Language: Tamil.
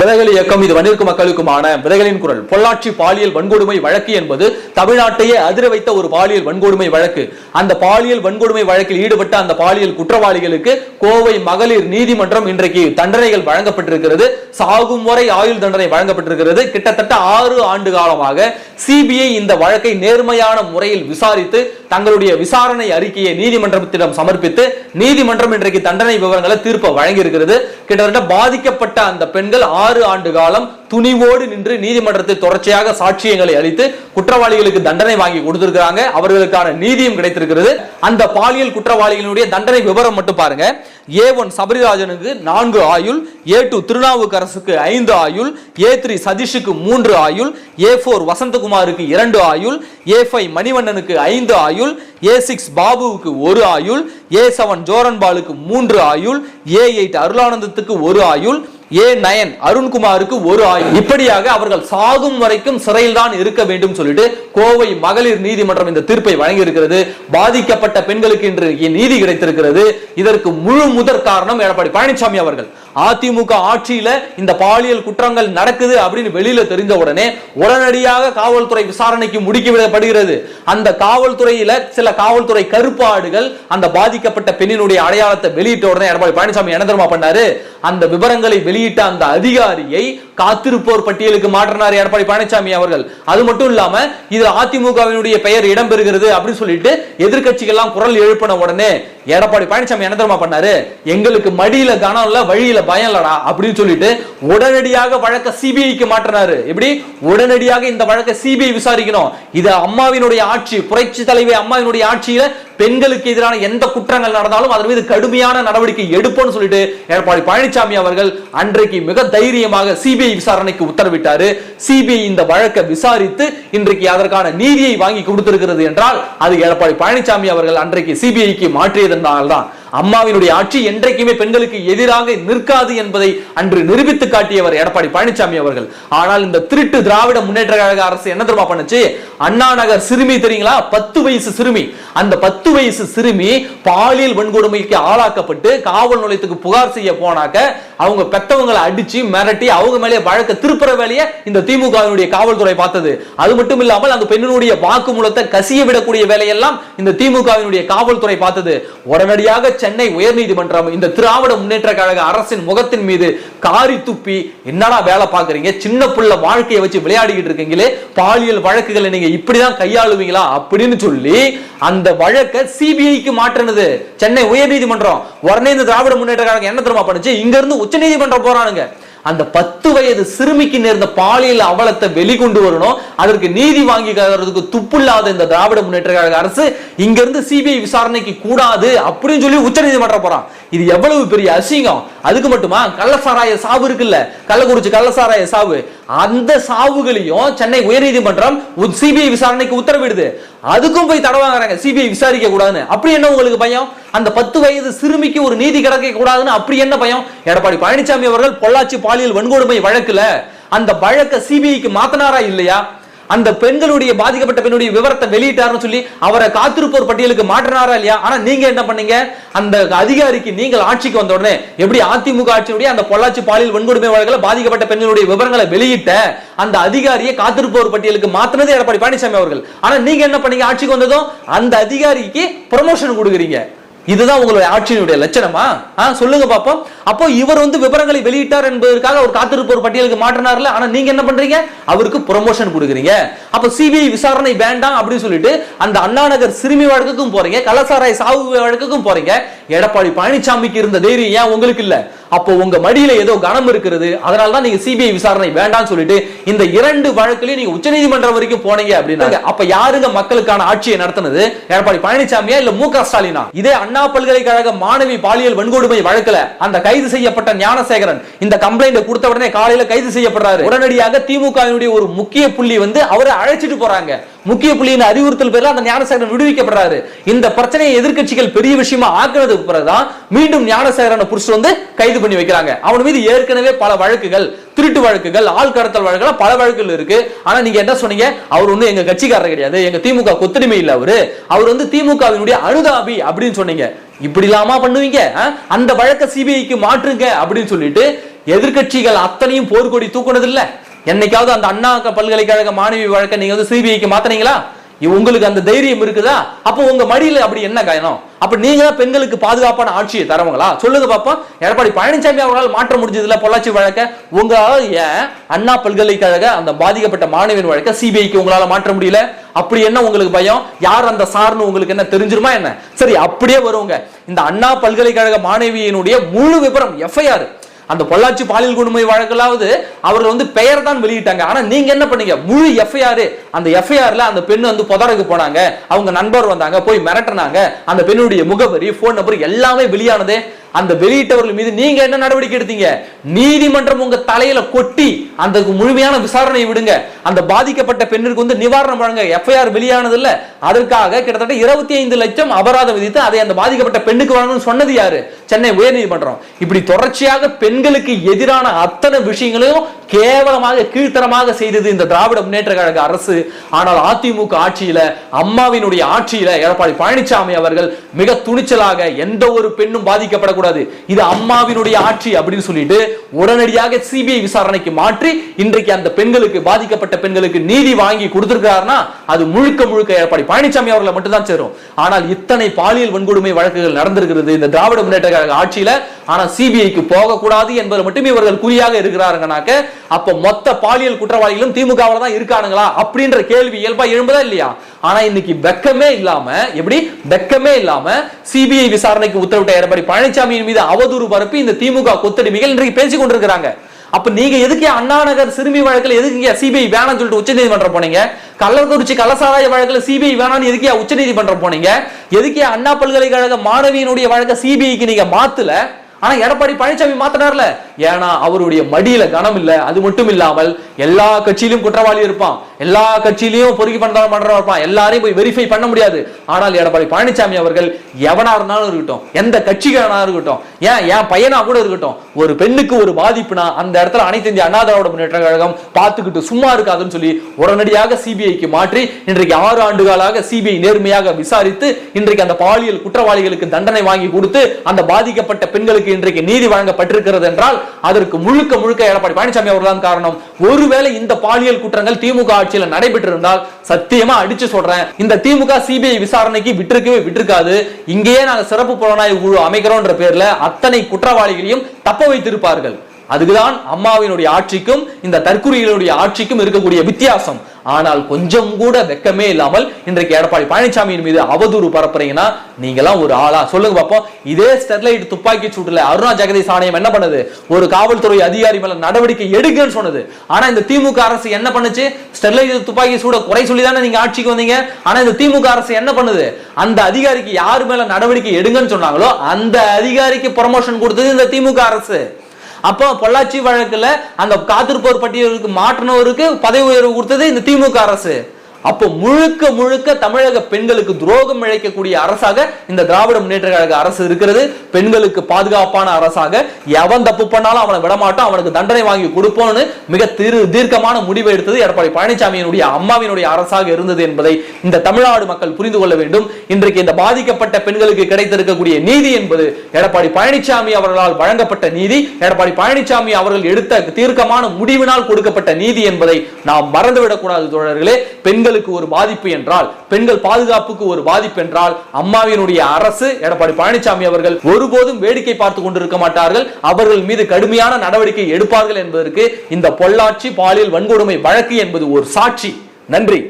விதைகள் இயக்கம் இது வன்னிற்கு மக்களுக்குமான விதைகளின் குரல். பொள்ளாச்சி பாலியல் வன்கொடுமை வழக்கு என்பது தமிழ்நாட்டையே அதிர வைத்த ஒரு பாலியல் வன்கொடுமை வழக்கு. அந்த பாலியல் வன்கொடுமை வழக்கில் ஈடுபட்ட அந்த பாலியல் குற்றவாளிகளுக்கு கோவை மகளிர் நீதிமன்றம் இன்றைக்கு தண்டனைகள் வழங்கப்பட்டிருக்கிறது. சாகும் வரை ஆயுள் தண்டனை வழங்கப்பட்டிருக்கிறது. கிட்டத்தட்ட ஆறு ஆண்டு காலமாக சிபிஐ இந்த வழக்கை நேர்மையான முறையில் விசாரித்து தங்களுடைய விசாரணை அறிக்கையை நீதிமன்றத்திடம் சமர்ப்பித்து நீதிமன்றம் இன்றைக்கு தண்டனை விவரங்களை தீர்ப்பை வழங்கியிருக்கிறது. கிட்டத்தட்ட பாதிக்கப்பட்ட அந்த பெண்கள் ஆறு ஆண்டு காலம் துணிவோடு நின்று நீதிமன்றத்தில் தொடர்ச்சியாக சாட்சியங்களை அளித்து குற்றவாளிகளுக்கு தண்டனை வாங்கி கொடுத்திருக்கிறாங்க. அவர்களுக்கான நீதியும் கிடைத்திருக்கிறது. அந்த பாலியல் குற்றவாளிகளுடைய தண்டனை விவரம் மட்டும் பாருங்க. ஏ ஒன் சபரிராஜனுக்கு நான்கு ஆயுள் ஏ டூ திருநாவுக்கரசுக்கு ஐந்து ஆயுள் ஏ த்ரீ சதீஷுக்கு மூன்று ஆயுள் ஏ ஃபோர் வசந்தகுமாருக்கு இரண்டு ஆயுள் ஏ ஃபைவ் மணிவண்ணனுக்கு ஐந்து ஆயுள் ஏ சிக்ஸ் பாபுவுக்கு ஒரு ஆயுள் ஏ செவன் ஜோரன்பாலுக்கு மூன்று ஆயுள் ஏ எயிட் அருளானந்தத்துக்கு ஒரு ஆயுள் ஏ நயன் அருண்குமாருக்கு ஒரு ஆயுள். இப்படியாக அவர்கள் சாகும் வரைக்கும் சிறையில் தான் இருக்க வேண்டும் சொல்லிட்டு கோவை மகளிர் நீதிமன்றம் இந்த தீர்ப்பை வழங்கி இருக்கிறது பாதிக்கப்பட்ட பெண்களுக்கு இன்று நீதி கிடைத்திருக்கிறது. இதற்கு முழு முதற் காரணம் எடப்பாடி பழனிசாமி அவர்கள். அதிமுக ஆட்சியில இந்த பாலியல் குற்றங்கள் நடக்குது அப்படின்னு வெளியில தெரிஞ்ச உடனே உடனடியாக காவல்துறை விசாரணைக்கு முடுக்கிவிடப்படுகிறது. அந்த காவல்துறையில சில காவல்துறை கருப்பாடுகள் அந்த பாதிக்கப்பட்ட பெண்ணினுடைய அடையாளத்தை வெளியிட்ட உடனே எடப்பாடி பழனிசாமி என்ன தெரியுமா பண்ணாரு? அந்த விவரங்களை வெளியிட்ட அந்த அதிகாரியை காத்திருப்போர் பட்டியலுக்கு மாற்றினார் எடப்பாடி பழனிசாமி அவர்கள். அது மட்டும் இல்லாம இது அதிமுகவினுடைய பெயர் இடம்பெறுகிறது அப்படின்னு சொல்லிட்டு எதிர்க்கட்சிகள் எல்லாம் குரல் எழுப்பின உடனே எடப்பாடி பழனிசாமி என்ன தெரியுமா பண்ணாரு? எங்களுக்கு மடியில கனம் இல்ல வழியில பயம் இல்லடா அப்படின்னு சொல்லிட்டு உடனடியாக வழக்க சிபிஐக்கு மாற்றினாரு. எப்படி? உடனடியாக இந்த வழக்கை சிபிஐ விசாரிக்கணும். இது அம்மாவினுடைய ஆட்சி புரட்சி தலைவி அம்மாவினுடைய ஆட்சியில பெண்களுக்கு எதிரான எந்த குற்றங்கள் நடந்தாலும் அதன் மீது கடுமையான நடவடிக்கை எடுப்போம்னு சொல்லிட்டு எடப்பாடி பழனிசாமி அவர்கள் அன்றைக்கு மிக தைரியமாக சிபிஐ விசாரணைக்கு உத்தரவிட்டாரு. சிபிஐ இந்த வழக்கை விசாரித்து இன்றைக்கு அதற்கான நீதியை வாங்கி கொடுத்திருக்கிறது என்றால் அது எடப்பாடி பழனிசாமி அவர்கள் அன்றைக்கு சிபிஐக்கு மாற்றியதனால்தான். அம்மாவினுடைய ஆட்சி என்றைக்குமே பெண்களுக்கு எதிராக நிற்காது என்பதை அன்று நிரூபித்து காட்டியவர் எடப்பாடி பழனிசாமி அவர்கள். ஆனால் இந்த திருட்டு திராவிட முன்னேற்ற கழக அரசு என்ன தெரியுமா பண்ணுச்சு? அண்ணா நகர் சிறுமி தெரியுங்களா? பத்து வயசு சிறுமி. அந்த பத்து வயசு சிறுமி பாலியல் வன்கொடுமைக்கு ஆளாக்கப்பட்டு காவல் நிலையத்துக்கு புகார் செய்ய போனாக்க அவங்க பெத்தவங்களை அடிச்சு மிரட்டி அவங்க மேலே வழக்க திருப்புற வேலையை இந்த திமுகவினுடைய காவல்துறை பார்த்தது. அது மட்டும் இல்லாமல் அந்த பெண்ணினுடைய வாக்குமூலத்தை கசிய விடக்கூடிய வேலையெல்லாம் இந்த திமுகவினுடைய காவல்துறை பார்த்தது. உடனடியாக சென்னை உயர்நீதிமன்றம் இந்த திராவிட முன்னேற்ற கழக அரசின் முகத்தின் மீது காரி துப்பி என்னடா வேலை பார்க்குறீங்க? சின்ன புள்ள வாழ்க்கையை வச்சு விளையாடிக்கிட்டு இருக்கீங்களே? பாலியல் வழக்குகளை நீங்க இப்படிதான் கையாளுவீங்களா அப்படின்னு சொல்லி அந்த வழக்கை சிபிஐக்கு மாற்றினது. சென்னை உயர்நீதிமன்றம். உடனே இந்த திராவிட முன்னேற்ற கழகம் என்ன தெரியுமா பண்ணுச்சு? இங்க இருந்து உச்ச நீதிமன்றம் போறானுங்க. அந்த பத்து வயது சிறுமிக்கு நேர்ந்த பாலியல் அவலத்தை வெளிக்கொண்டு வரணும். அதற்கு நீதி வாங்கி தரதுக்கு துப்புள்ளாத இந்த திராவிட முன்னேற்ற கழக அரசு இங்கிருந்து சிபிஐ விசாரணைக்கு கூடாது அப்படின்னு சொல்லி உச்ச நீதிமன்றம் போறான். இது எவ்வளவு பெரிய அசிங்கம். அதுக்கு மட்டுமா? கள்ளசாராய சாவு இருக்குல்ல. கள்ளக்குறிச்சி கள்ளசாராய சாவு. அந்த சாவுகளையும் சென்னை உயர்நீதிமன்றம் சிபிஐ விசாரணைக்கு உத்தரவிடுது. அதுக்கும் போய் தடை வாங்குறாங்க. சிபிஐ விசாரிக்க கூடாதுன்னு. அப்படி என்ன உங்களுக்கு பயம்? அந்த பத்து வயது சிறுமிக்கு ஒரு நீதி கிடைக்க கூடாதுன்னு அப்படி என்ன பயம்? எடப்பாடி பழனிசாமி அவர்கள் பொள்ளாச்சி பாலியல் வன்கொடுமை வழக்குல அந்த வழக்க சிபிஐக்கு மாத்தினாரா இல்லையா? அந்த பெண்களுடைய பாதிக்கப்பட்ட பெண்ணுடைய விவரத்தை வெளியிட்டாருன்னு சொல்லி அவரை காத்திருப்போர் பட்டியலுக்கு மாற்றினாரா இல்லையா? ஆனா நீங்க என்ன பண்ணீங்க? அந்த அதிகாரிக்கு நீங்கள் ஆட்சிக்கு வந்த உடனே எப்படி அதிமுக ஆட்சியுடைய அந்த பொள்ளாச்சி பாலியல் வன்கொடுமை வழக்கில் பாதிக்கப்பட்ட பெண்களுடைய விவரங்களை வெளியிட்ட அந்த அதிகாரியை காத்திருப்போர் பட்டியலுக்கு மாத்தினது எடப்பாடி பழனிசாமி அவர்கள். ஆனா நீங்க என்ன பண்ணீங்க? ஆட்சிக்கு வந்ததும் அந்த அதிகாரிக்கு ப்ரொமோஷன் கொடுக்குறீங்க. இதுதான் உங்களுடைய ஆட்சியினுடைய லட்சணமா? ஆ, சொல்லுங்க பாப்போம். அப்போ இவர் வந்து விவரங்களை வெளியிட்டார் என்பதற்காக அவர் காத்திருப்போர் பட்டியலுக்கு மாற்றினார்ல? ஆனா நீங்க என்ன பண்றீங்க? அவருக்கு ப்ரொமோஷன் கொடுக்குறீங்க. அப்ப சிபிஐ விசாரணை வேண்டாம் அப்படின்னு சொல்லிட்டு அந்த அண்ணா நகர் சிறுமி வழக்குக்கும் போறீங்க கலசாராய் சாவு வழக்குக்கும் போறீங்க. எடப்பாடி பழனிசாமிக்கு இருந்த தைரியம் ஏன் உங்களுக்கு இல்லை? அப்போ உங்க மடியில ஏதோ கனம் இருக்கிறது. அதனால தான் நீங்க சிபிஐ விசாரணை வேண்டாம்னு சொல்லிட்டு இந்த இரண்டு வழக்குலயும் நீங்க உச்சநீதிமன்றம் வரைக்கும் போனீங்க அப்படின்னா அப்ப யாருங்க மக்களுக்கான ஆட்சியை நடத்தினது? எடப்பாடி பழனிசாமியா இல்ல மு க ஸ்டாலினா? இதே அண்ணா பல்கலைக்கழக மாணவி பாலியல் வன்கொடுமை வழக்குல அந்த கைது செய்யப்பட்ட ஞானசேகரன் இந்த கம்ப்ளைண்ட் கொடுத்த உடனே காலையில கைது செய்யப்படுறாரு. உடனடியாக திமுகவினுடைய ஒரு முக்கிய புள்ளி வந்து அவரை அழைச்சிட்டு போறாங்க. முக்கிய புள்ளியின் அறிவுறுத்தல் பேரில் அந்த ஞானசேகரன் விடுவிக்கப்படுறாரு. இந்த பிரச்சனையை எதிர்கட்சிகள் பெரிய விஷயமா ஆக்குறதுக்கு பிறகுதான் மீண்டும் ஞானசேகரனை புடிச்சு வந்து கைது பண்ணி வைக்கிறாங்க. அவன் மீது ஏற்கனவே பல வழக்குகள் திருட்டு வழக்குகள் ஆள் கடத்தல் வழக்குகள் பல வழக்குகள் இருக்கு. ஆனா நீங்க என்ன சொன்னீங்க? அவர் வந்து எங்க கட்சிக்காரர் கிடையாது. எங்க திமுக கொத்தடிமை இல்ல அவரு. அவர் வந்து திமுகவினுடைய அனுதாபி அப்படின்னு சொன்னீங்க. இப்படி இல்லாமா பண்ணுவீங்க? அந்த வழக்க சிபிஐக்கு மாற்றுங்க அப்படின்னு சொல்லிட்டு எதிர்க்கட்சிகள் அத்தனையும் போர்க்கொடி தூக்குனது இல்லை என்னைக்காவது அந்த அண்ணா பல்கலைக்கழக மாணவி வழக்க நீங்க வந்து சிபிஐக்கு மாத்தினீங்களா? உங்களுக்கு அந்த தைரியம் இருக்குதா? அப்போ உங்க மடியில அப்படி என்ன காயணும்? அப்ப நீங்க தான் பெண்களுக்கு பாதுகாப்பான ஆட்சியை தரவங்களா? சொல்லுங்க பாப்போம் எடப்பாடி பழனிசாமி அவர்களால் மாற்ற முடிஞ்சதுல பொள்ளாச்சி வழக்க. உங்களால ஏன் அண்ணா பல்கலைக்கழக அந்த பாதிக்கப்பட்ட மாணவியின் வழக்க சிபிஐக்கு உங்களால மாற்ற முடியல? அப்படி என்ன உங்களுக்கு பயம்? யார் அந்த சார்னு உங்களுக்கு என்ன தெரிஞ்சிருமா என்ன? சரி அப்படியே வருவங்க. இந்த அண்ணா பல்கலைக்கழக மாணவியினுடைய முழு விபரம் எஃப்ஐஆர் அந்த பொள்ளாச்சி பாலியல் கொடுமை வழக்கலாவது அவர்கள் வந்து பெயர் தான் வெளியிட்டாங்க. ஆனா நீங்க என்ன பண்ணீங்க? முழு எஃப்ஐஆர் அந்த எஃப்ஐஆர்ல அந்த பெண் வந்து புதருக்கு போனாங்க. அவங்க நண்பர் வந்தாங்க போய் மிரட்டினாங்க. அந்த பெண்ணுடைய முகவரி போன் நம்பர் எல்லாமே வெளியானதே. அந்த வெளியிட்டவர்கள் மீது நீங்க என்ன நடவடிக்கை எடுத்தீங்க? நீதிமன்றம் உங்க தலையில கொட்டி அந்த முழுமையான விசாரணையை விடுங்க. அந்த பாதிக்கப்பட்ட பெண்ணிற்கு வந்து நிவாரணம் வழங்க எஃப்ஐஆர் வெளியானது இல்ல. அதற்காக கிட்டத்தட்ட இருபத்தி ஐந்து லட்சம் அபராதம் விதித்து அதை அந்த பாதிக்கப்பட்ட பெண்ணுக்கு வழங்கணும்னு சொன்னது யாரு? சென்னை உயர்நீதிமன்றம். இப்படி தொடர்ச்சியாக பெண்களுக்கு எதிரான அத்தனை விஷயங்களையும் கேவலமாக கீழ்த்தரமாக செய்தது இந்த திராவிட முன்னேற்ற கழக அரசு. ஆனால் அதிமுக ஆட்சியில அம்மாவினுடைய ஆட்சியில எடப்பாடி பழனிசாமி அவர்கள் மிக துணிச்சலாக எந்த ஒரு பெண்ணும் பாதிக்கப்படக்கூடாது. இது அம்மாவினுடைய ஆட்சி அப்படின்னு சொல்லிட்டு உடனடியாக சிபிஐ விசாரணைக்கு மாற்றி இன்றைக்கு அந்த பெண்களுக்கு பாதிக்கப்பட்ட பெண்களுக்கு நீதி வாங்கி கொடுத்திருக்காருன்னா அது முழுக்க முழுக்க எடப்பாடி பழனிசாமி அவர்களை மட்டும்தான் சேரும். ஆனால் இத்தனை பாலியல் வன்கொடுமை வழக்குகள் நடந்திருக்கிறது இந்த திராவிட முன்னேற்ற கழக ஆட்சியில ஆனா சிபிஐக்கு போகக்கூடாது என்பது மட்டுமே இவர்கள் குறியாக இருக்கிறாருங்கனாக்க அப்ப மொத்த பாலியல் குற்றவாளிகளும் திமுகவில் தான் இருக்கானுங்களா அப்படின்ற கேள்வி இயல்பா எழும்புதா இல்லையா? ஆனா இன்னைக்கு வெக்கமே இல்லாம எப்படி? வெக்கமே இல்லாம சிபிஐ விசாரணைக்கு உத்தரவிட்ட எடப்பாடி பழனிசாமியின் மீது அவதூறு பரப்பி இந்த திமுக கொத்தடிமைகள் இன்றைக்கு பேசிக் கொண்டிருக்கிறாங்க. அப்ப நீங்க எதுக்கு அண்ணா நகர் சிறுமி வழக்கில் எதுக்கு சிபிஐ வேணாம் சொல்லிட்டு உச்சநீதிமன்றம் போனீங்க? கள்ளக்குறிச்சி கள்ளசாராய வழக்கில் சிபிஐ வேணாம்னு எதுக்கு உச்சநீதிமன்றம் போனீங்க? எதுக்கே அண்ணா பல்கலைக்கழக மாணவியினுடைய வழக்கை சிபிஐக்கு நீங்க மாத்தல? ஆனா எடப்பாடி பழனிசாமி மாத்தினார்ல. ஏன்னா அவருடைய மடியில கனம் இல்ல அது மட்டும் இல்லாமல் எல்லா கட்சியிலும் குற்றவாளி இருப்பான். எல்லா கட்சியிலையும் பொறுக்கி பண்ற பண்றவன் இருப்பான். எல்லாரையும் போய் வெரிஃபை பண்ண முடியாது. ஆனால் எடப்பாடி பழனிசாமி அவர்கள் எவனா இருந்தாலும் இருக்கட்டும் எந்த கட்சிக்காரனா இருக்கட்டும் ஏன் என் பையனா கூட இருக்கட்டும் ஒரு பெண்ணுக்கு ஒரு பாதிப்புனா அந்த இடத்துல அனைத்து இந்திய அண்ணா திராவிட முன்னேற்ற கழகம் பார்த்துக்கிட்டு சும்மா இருக்காதுன்னு சொல்லி உடனடியாக சிபிஐக்கு மாற்றி இன்றைக்கு ஆறு ஆண்டு காலாக சிபிஐ நேர்மையாக விசாரித்து இன்றைக்கு அந்த பாலியல் குற்றவாளிகளுக்கு தண்டனை வாங்கி கொடுத்து அந்த பாதிக்கப்பட்ட பெண்களுக்கு இன்றைக்கு நீதி வழங்கப்பட்டிருக்கிறது என்றால் அதற்கு முழுக்க முழுக்க எடப்பாடி பழனிசாமி அவர்தான் காரணம். ஒருவேளை இந்த பாலியல் குற்றங்கள் திமுக ஆட்சியில் நடைபெற்றிருந்தால் சத்தியமா அடிச்சு சொல்றேன். இந்த திமுக சிபிஐ விசாரணைக்கு விட்டுருக்கவே விட்டிருக்காது. இங்கேயே நாங்க சிறப்பு புலனாய்வு குழு அமைக்கிறோன்ற பேர்ல அத்தனை குற்றவாளிகளையும் தப்ப வைத்திருப்பார்கள். அதுக்குதான் அம்மாவினுடைய ஆட்சிக்கும் இந்த தற்குறிகளுடைய ஆட்சிக்கும் இருக்கக்கூடிய வித்தியாசம். ஆனால் கொஞ்சம் கூட வெக்கமே இல்லாமல் இன்றைக்கு எடப்பாடி பழனிசாமியின் மீது அவதூறு பரப்புறீங்கன்னா நீங்களாம் ஒரு ஆளா? சொல்லுங்க பாப்போம். இதே ஸ்டெர்லைட் துப்பாக்கி சூட்டுல அருணா ஜெகதீஷ் ஆணையம் என்ன பண்ணுது? ஒரு காவல்துறை அதிகாரி மேல நடவடிக்கை எடுங்கன்னு சொன்னது. ஆனா இந்த திமுக அரசு என்ன பண்ணுச்சு? ஸ்டெர்லைட் துப்பாக்கி சூட குறை சொல்லி தானே நீங்க ஆட்சிக்கு வந்தீங்க? ஆனா இந்த திமுக அரசு என்ன பண்ணுது? அந்த அதிகாரிக்கு யாரு மேல நடவடிக்கை எடுங்கன்னு சொன்னாங்களோ அந்த அதிகாரிக்கு ப்ரமோஷன் கொடுத்தது இந்த திமுக அரசு. அப்போ பொள்ளாச்சி வழக்குல அந்த காத்திருப்போர் பட்டியலுக்கு மாற்றினவருக்கு பதவி உயர்வு கொடுத்தது இந்த திமுக அரசு. அப்போ முழுக்க முழுக்க தமிழக பெண்களுக்கு துரோகம் இழைக்கக்கூடிய அரசாக இந்த திராவிட முன்னேற்ற கழக அரசு இருக்கிறது. பெண்களுக்கு பாதுகாப்பான அரசாக எவன் தப்பு பண்ணாலும் அவனை விடமாட்டோம். அவனுக்கு தண்டனை வாங்கி கொடுப்போம்னு மிக திரு தீர்க்கமான முடிவை எடுத்தது எடப்பாடி பழனிசாமியினுடைய அம்மாவினுடைய அரசாக இருந்தது என்பதை இந்த தமிழ்நாடு மக்கள் புரிந்து கொள்ள வேண்டும். இன்றைக்கு இந்த பாதிக்கப்பட்ட பெண்களுக்கு கிடைத்திருக்கக்கூடிய நீதி என்பது எடப்பாடி பழனிசாமி அவர்களால் வழங்கப்பட்ட நீதி. எடப்பாடி பழனிசாமி அவர்கள் எடுத்த தீர்க்கமான முடிவினால் கொடுக்கப்பட்ட நீதி என்பதை நாம் மறந்துவிடக்கூடாது தோழர்களே. தோழர்களே பெண்களுக்கு ஒரு பாதிப்பு என்றால் பெண்கள் பாதுகாப்புக்கு ஒரு பாதிப்பு என்றால் அம்மாவினுடைய அரசு எடப்பாடி பழனிசாமி அவர்கள் ஒருபோதும் வேடிக்கை பார்த்து கொண்டிருக்க மாட்டார்கள். அவர்கள் மீது கடுமையான நடவடிக்கை எடுப்பார்கள் என்பதற்கு இந்த பொள்ளாச்சி பாலியல் வன்கொடுமை வழக்கு என்பது ஒரு சாட்சி. நன்றி.